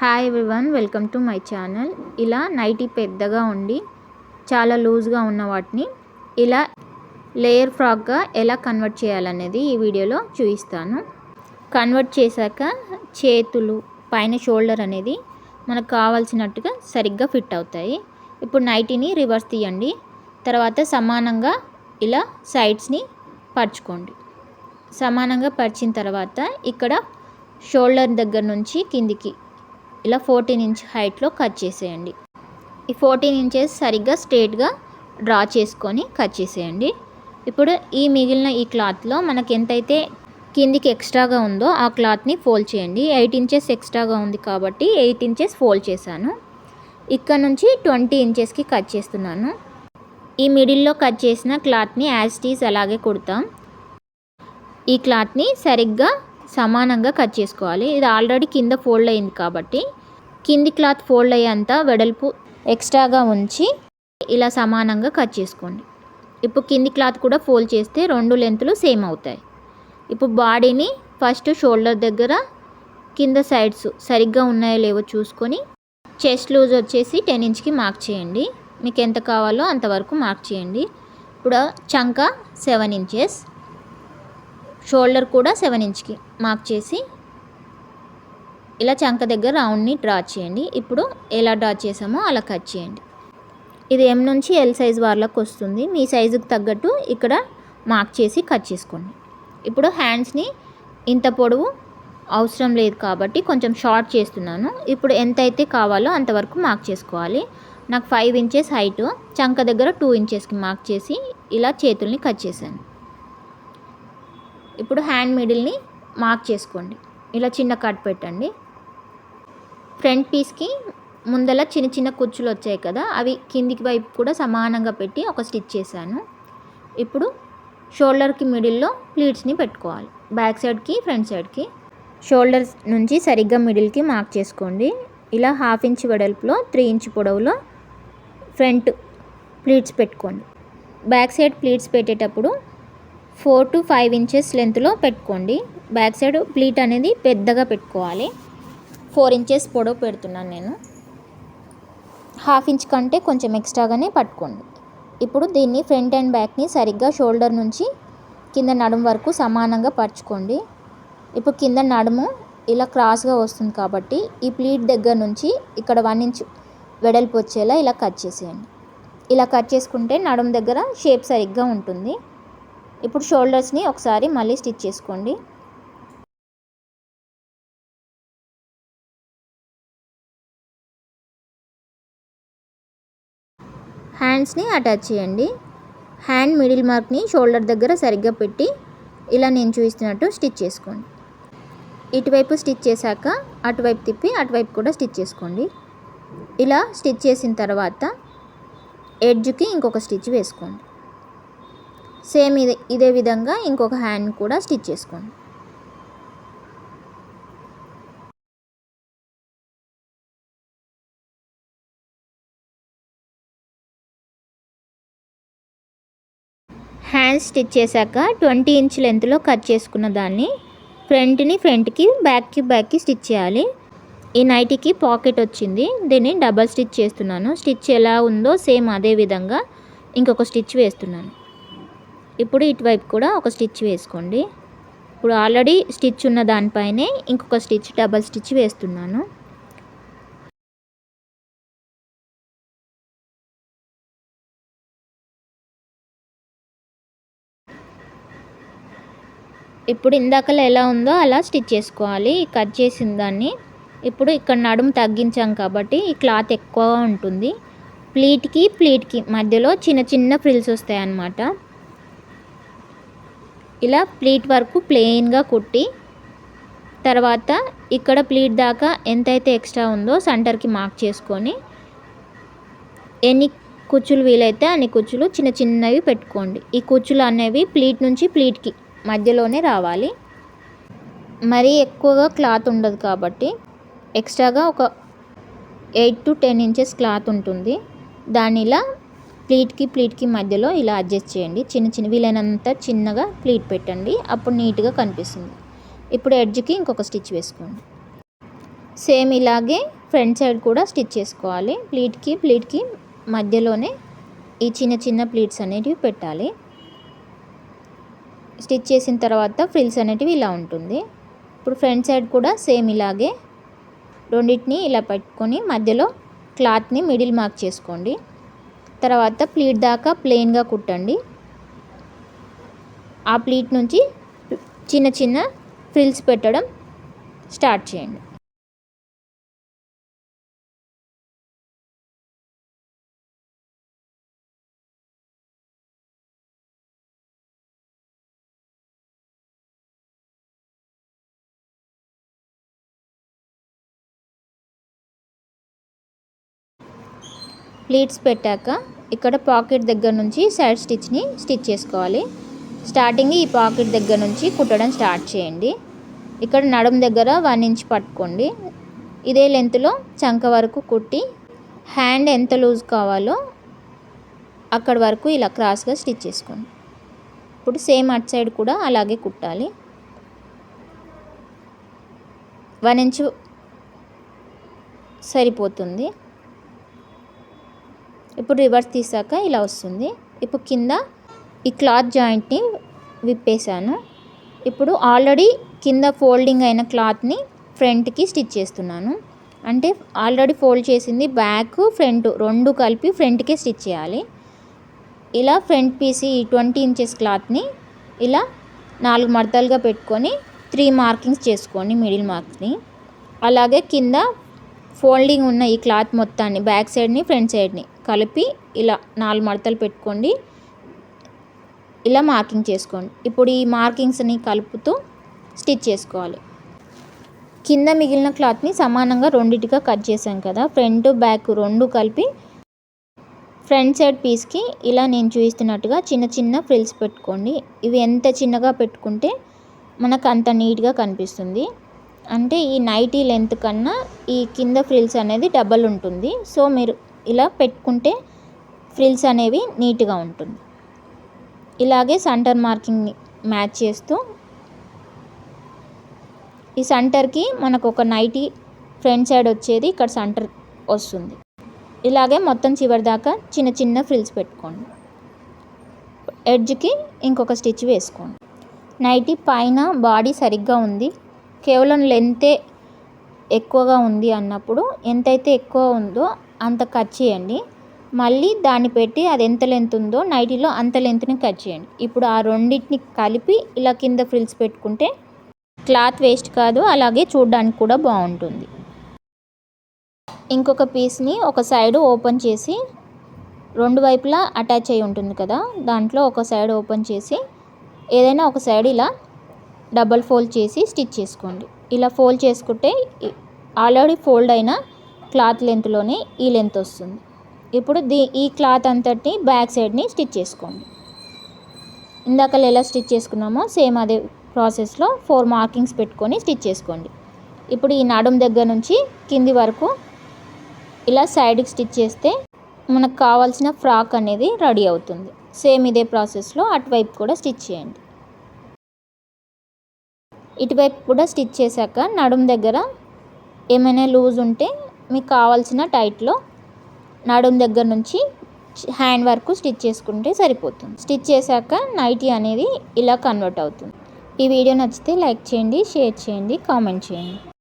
Hi everyone welcome to my channel ఇలా nightie పెద్దగా ఉండి చాలా లూజ్గా ఉన్న వాటిని ఇలా లేయర్ ఫ్రాక్గా ఎలా కన్వర్ట్ చేయాలనేది ఈ వీడియోలో చూపిస్తాను. కన్వర్ట్ చేశాక చేతులు పైన షోల్డర్ అనేది మనకు కావాల్సినట్టుగా సరిగ్గా ఫిట్ అవుతాయి. ఇప్పుడు నైటీని రివర్స్ తీయండి. తర్వాత సమానంగా ఇలా సైడ్స్ని పరుచుకోండి. సమానంగా పరిచిన తర్వాత ఇక్కడ షోల్డర్ దగ్గర నుంచి కిందికి ఇలా ఫోర్టీన్ ఇంచ్ హైట్లో కట్ చేసేయండి. ఈ ఫోర్టీన్ ఇంచెస్ సరిగ్గా స్ట్రేట్గా డ్రా చేసుకొని కట్ చేసేయండి. ఇప్పుడు ఈ మిగిలిన ఈ క్లాత్లో మనకి ఎంతైతే కిందికి ఎక్స్ట్రాగా ఉందో ఆ క్లాత్ని ఫోల్డ్ చేయండి. ఎయిట్ ఇంచెస్ ఎక్స్ట్రాగా ఉంది కాబట్టి ఎయిట్ ఇంచెస్ ఫోల్డ్ చేశాను. ఇక్కడ నుంచి ట్వంటీ ఇంచెస్కి కట్ చేస్తున్నాను. ఈ మిడిల్లో కట్ చేసిన క్లాత్ని యాజ్ టీస్ అలాగే కుడతాం. ఈ క్లాత్ని సరిగ్గా సమానంగా కట్ చేసుకోవాలి. ఇది ఆల్రెడీ కింద ఫోల్డ్ అయింది కాబట్టి కింది క్లాత్ ఫోల్డ్ అయ్యేంత వెడల్పు ఎక్స్ట్రాగా ఉంచి ఇలా సమానంగా కట్ చేసుకోండి. ఇప్పుడు కింది క్లాత్ కూడా ఫోల్డ్ చేస్తే రెండు లెంతులు సేమ్ అవుతాయి. ఇప్పుడు బాడీని ఫస్ట్ షోల్డర్ దగ్గర కింద సైడ్స్ సరిగ్గా ఉన్నాయో లేవో చూసుకొని చెస్ట్ లూజ్ వచ్చేసి టెన్ ఇంచ్కి మార్క్ చేయండి. మీకు ఎంత కావాలో అంతవరకు మార్క్ చేయండి. ఇప్పుడు చంక సెవెన్ ఇంచెస్ షోల్డర్ కూడా సెవెన్ ఇంచ్కి మార్క్ చేసి ఇలా చంక దగ్గర రౌండ్ని డ్రా చేయండి. ఇప్పుడు ఎలా డ్రా చేసామో అలా కట్ చేయండి. ఇది ఎం నుంచి ఎల్ సైజ్ వాళ్ళకి వస్తుంది. మీ సైజుకి తగ్గట్టు ఇక్కడ మార్క్ చేసి కట్ చేసుకోండి. ఇప్పుడు హ్యాండ్స్ని ఇంత పొడవు అవసరం లేదు కాబట్టి కొంచెం షార్ట్ చేస్తున్నాను. ఇప్పుడు ఎంత అయితే కావాలో అంతవరకు మార్క్ చేసుకోవాలి. నాకు ఫైవ్ ఇంచెస్ హైట్ చంక దగ్గర టూ ఇంచెస్కి మార్క్ చేసి ఇలా చేతుల్ని కట్ చేశాను. ఇప్పుడు హ్యాండ్ మిడిల్ని మార్క్ చేసుకోండి. ఇలా చిన్న కట్ పెట్టండి. ఫ్రంట్ పీస్కి ముందల చిన్న చిన్న కుచ్చులు వచ్చాయి కదా అవి కిందికి వైపు కూడా సమానంగా పెట్టి ఒక స్టిచ్ చేశాను. ఇప్పుడు షోల్డర్కి మిడిల్లో ప్లీట్స్ని పెట్టుకోవాలి. బ్యాక్ సైడ్కి ఫ్రంట్ సైడ్కి. షోల్డర్స్ నుంచి సరిగ్గా మిడిల్కి మార్క్ చేసుకోండి. ఇలా హాఫ్ ఇంచ్ వెడల్పులో త్రీ ఇంచ్ పొడవులో ఫ్రంట్ ప్లీట్స్ పెట్టుకోండి. బ్యాక్ సైడ్ ప్లీట్స్ పెట్టేటప్పుడు ఫోర్ టు ఫైవ్ ఇంచెస్ లెంత్లో పెట్టుకోండి. బ్యాక్ సైడ్ ప్లీట్ అనేది పెద్దగా పెట్టుకోవాలి. ఫోర్ ఇంచెస్ పొడవు పెడుతున్నాను నేను. హాఫ్ ఇంచ్ కంటే కొంచెం ఎక్స్ట్రాగానే పట్టుకోండి. ఇప్పుడు దీన్ని ఫ్రంట్ అండ్ బ్యాక్ని సరిగ్గా షోల్డర్ నుంచి కింద నడుము వరకు సమానంగా పరుచుకోండి. ఇప్పుడు కింద నడుము ఇలా క్రాస్గా వస్తుంది కాబట్టి ఈ ప్లీట్ దగ్గర నుంచి ఇక్కడ వన్ ఇంచ్ వెడల్పు వచ్చేలా ఇలా కట్ చేసేయండి. ఇలా కట్ చేసుకుంటే నడుము దగ్గర షేప్ సరిగ్గా ఉంటుంది. ఇప్పుడు షోల్డర్స్ని ఒకసారి మళ్ళీ స్టిచ్ చేసుకోండి. హ్యాండ్స్ని అటాచ్ చేయండి. హ్యాండ్ మిడిల్ మార్క్ని షోల్డర్ దగ్గర సరిగ్గా పెట్టి ఇలా నేను చూపిస్తున్నట్టు స్టిచ్ చేసుకోండి. ఇటువైపు స్టిచ్ చేశాక అటువైపు తిప్పి అటువైపు కూడా స్టిచ్ చేసుకోండి. ఇలా స్టిచ్ చేసిన తర్వాత ఎడ్జ్కి ఇంకొక స్టిచ్ వేసుకోండి. సేమ్ ఇదే ఇదే విధంగా ఇంకొక హ్యాండ్ కూడా స్టిచ్ చేసుకోండి. హ్యాండ్ స్టిచ్ చేశాక ట్వంటీ ఇంచ్ లెంత్లో కట్ చేసుకున్న దాన్ని ఫ్రంట్ని ఫ్రంట్కి బ్యాక్కి బ్యాక్కి స్టిచ్ చేయాలి. ఈ నైటీకి పాకెట్ వచ్చింది. దీన్ని డబల్ స్టిచ్ చేస్తున్నాను. స్టిచ్ ఎలా ఉందో సేమ్ అదే విధంగా ఇంకొక స్టిచ్ వేస్తున్నాను. ఇప్పుడు ఇటువైపు కూడా ఒక స్టిచ్ వేసుకోండి. ఇప్పుడు ఆల్రెడీ స్టిచ్ ఉన్న దానిపైనే ఇంకొక స్టిచ్ డబల్ స్టిచ్ వేస్తున్నాను. ఇప్పుడు ఇందాకలా ఎలా ఉందో అలా స్టిచ్ చేసుకోవాలి. కట్ చేసిన దాన్ని ఇప్పుడు ఇక్కడ నడుము తగ్గించాం కాబట్టి ఈ క్లాత్ ఎక్కువగా ఉంటుంది. ప్లీట్కి ప్లీట్కి మధ్యలో చిన్న చిన్న ఫ్రిల్స్ వస్తాయి అన్నమాట ఇలా ప్లీట్ వరకు ప్లెయిన్గా కుట్టి తర్వాత ఇక్కడ ప్లీట్ దాకా ఎంతైతే ఎక్స్ట్రా ఉందో సెంటర్కి మార్క్ చేసుకొని ఎన్ని కుచ్చులు వీలైతే అన్ని కుచ్చులు చిన్న చిన్నవి పెట్టుకోండి. ఈ కుచ్చులు అనేవి ప్లీట్ నుంచి ప్లీట్కి మధ్యలోనే రావాలి. మరీ ఎక్కువగా క్లాత్ ఉండదు కాబట్టి ఎక్స్ట్రాగా ఒక eight to ten inches cloth ఉంటుంది. దానిలా ప్లీట్కి ప్లీట్కి మధ్యలో ఇలా అడ్జస్ట్ చేయండి. చిన్న చిన్న వీలైనంత చిన్నగా ప్లీట్ పెట్టండి. అప్పుడు నీట్గా కనిపిస్తుంది. ఇప్పుడు ఎడ్జ్కి ఇంకొక స్టిచ్ వేసుకోండి. సేమ్ ఇలాగే ఫ్రంట్ సైడ్ కూడా స్టిచ్ చేసుకోవాలి. ప్లీట్కి ప్లీట్కి మధ్యలోనే ఈ చిన్న చిన్న ప్లీట్స్ అనేటివి పెట్టాలి. స్టిచ్ చేసిన తర్వాత ఫ్రిల్స్ అనేటివి ఇలా ఉంటుంది. ఇప్పుడు ఫ్రంట్ సైడ్ కూడా సేమ్ ఇలాగే రెండింటిని ఇలా పెట్టుకొని మధ్యలో క్లాత్ని మిడిల్ మార్క్ చేసుకోండి. తర్వాత ప్లీట్ దాకా ప్లెయిన్గా కుట్టండి. ఆ ప్లీట్ నుంచి చిన్న చిన్న ఫ్రిల్స్ పెట్టడం స్టార్ట్ చేయండి. ప్లీట్స్ పెట్టాక ఇక్కడ పాకెట్ దగ్గర నుంచి సైడ్ స్టిచ్ని స్టిచ్ చేసుకోవాలి. స్టార్టింగ్ ఈ పాకెట్ దగ్గర నుంచి కుట్టడం స్టార్ట్ చేయండి. ఇక్కడ నడుం దగ్గర వన్ ఇంచ్ పట్టుకోండి. ఇదే లెంత్లో చంక వరకు కుట్టి హ్యాండ్ ఎంత లూజ్ కావాలో అక్కడ వరకు ఇలా క్రాస్గా స్టిచ్ చేసుకోండి. ఇప్పుడు సేమ్ అట్ సైడ్ కూడా అలాగే కుట్టాలి. వన్ ఇంచు సరిపోతుంది. ఇప్పుడు రివర్స్ తీసాక ఇలా వస్తుంది. ఇప్పుడు కింద ఈ క్లాత్ జాయింట్ని విప్పేశాను. ఇప్పుడు ఆల్రెడీ కింద ఫోల్డింగ్ అయిన క్లాత్ని ఫ్రంట్కి స్టిచ్ చేస్తున్నాను. అంటే ఆల్రెడీ ఫోల్డ్ చేసింది బ్యాక్ ఫ్రంట్ రెండు కలిపి ఫ్రంట్కే స్టిచ్ చేయాలి. ఇలా ఫ్రంట్ పీస్ ట్వంటీ ఇంచెస్ క్లాత్ని ఇలా నాలుగు మడతలుగా పెట్టుకొని త్రీ మార్కింగ్స్ చేసుకోండి మిడిల్ మార్క్స్ని. అలాగే కింద ఫోల్డింగ్ ఉన్న ఈ క్లాత్ మొత్తాన్ని బ్యాక్ సైడ్ని ఫ్రంట్ సైడ్ని కలిపి ఇలా నాలుగు మడతలు పెట్టుకోండి. ఇలా మార్కింగ్ చేసుకోండి. ఇప్పుడు ఈ మార్కింగ్స్ని కలుపుతూ స్టిచ్ చేసుకోవాలి. కింద మిగిలిన క్లాత్ని సమానంగా రెండింటిగా కట్ చేసాం కదా. ఫ్రంట్ బ్యాక్ రెండు కలిపి ఫ్రంట్ సైడ్ పీస్కి ఇలా నేను చూపిస్తున్నట్టుగా చిన్న చిన్న ఫ్రిల్స్ పెట్టుకోండి. ఇవి ఎంత చిన్నగా పెట్టుకుంటే మనకు అంత నీట్గా కనిపిస్తుంది. అంటే ఈ నైటీ లెంత్ కన్నా ఈ కింద ఫ్రిల్స్ అనేది డబల్ ఉంటుంది. సో మీరు ఇలా పెట్టుకుంటే ఫ్రిల్స్ అనేవి నీట్గా ఉంటుంది. ఇలాగే సెంటర్ మార్కింగ్ మ్యాచ్ చేస్తూ ఈ సెంటర్కి మనకు ఒక నైటీ ఫ్రంట్ సైడ్ వచ్చేది ఇక్కడ సెంటర్ వస్తుంది. ఇలాగే మొత్తం చివరి దాకా చిన్న చిన్న ఫ్రిల్స్ పెట్టుకోండి. ఎడ్జ్కి ఇంకొక స్టిచ్ వేసుకోండి. నైటీ పైన బాడీ సరిగ్గా ఉంది. కేవలం లెంతే ఎక్కువగా ఉంది అన్నప్పుడు ఎంతైతే ఎక్కువ ఉందో అంత కట్ చేయండి. మళ్ళీ దాన్ని పెట్టి అది ఎంత లెంత్ ఉందో నైటీలో అంత లెంత్ని కట్ చేయండి. ఇప్పుడు ఆ రెండింటిని కలిపి ఇలా కింద ఫ్రిల్స్ పెట్టుకుంటే క్లాత్ వేస్ట్ కాదు అలాగే చూడడానికి కూడా బాగుంటుంది. ఇంకొక పీస్ని ఒక సైడ్ ఓపెన్ చేసి రెండు వైపులా అటాచ్ అయి ఉంటుంది కదా దాంట్లో ఒక సైడ్ ఓపెన్ చేసి ఏదైనా ఒక సైడ్ ఇలా డబల్ ఫోల్డ్ చేసి స్టిచ్ చేసుకోండి. ఇలా ఫోల్డ్ చేసుకుంటే ఆల్రెడీ ఫోల్డ్ అయిన క్లాత్ లెంత్లోనే ఈ లెంత్ వస్తుంది. ఇప్పుడు దీ ఈ క్లాత్ అంతటిని బ్యాక్ సైడ్ని స్టిచ్ చేసుకోండి. ఇందాక ఎలా స్టిచ్ చేసుకున్నామో సేమ్ అదే ప్రాసెస్లో ఫోర్ మార్కింగ్స్ పెట్టుకొని స్టిచ్ చేసుకోండి. ఇప్పుడు ఈ నడుం దగ్గర నుంచి కింది వరకు ఇలా సైడ్కి స్టిచ్ చేస్తే మనకు కావాల్సిన ఫ్రాక్ అనేది రెడీ అవుతుంది. సేమ్ ఇదే ప్రాసెస్లో అటువైపు కూడా స్టిచ్ చేయండి. ఇటువైపు కూడా స్టిచ్ చేశాక నడుం దగ్గర ఏమైనా లూజ్ ఉంటే మీకు కావాల్సిన టైట్లో నడుం దగ్గర నుంచి హ్యాండ్ వరకు స్టిచ్ చేసుకుంటే సరిపోతుంది. స్టిచ్ చేశాక నైటీ అనేది ఇలా కన్వర్ట్ అవుతుంది. ఈ వీడియో నచ్చితే లైక్ చేయండి షేర్ చేయండి కామెంట్ చేయండి.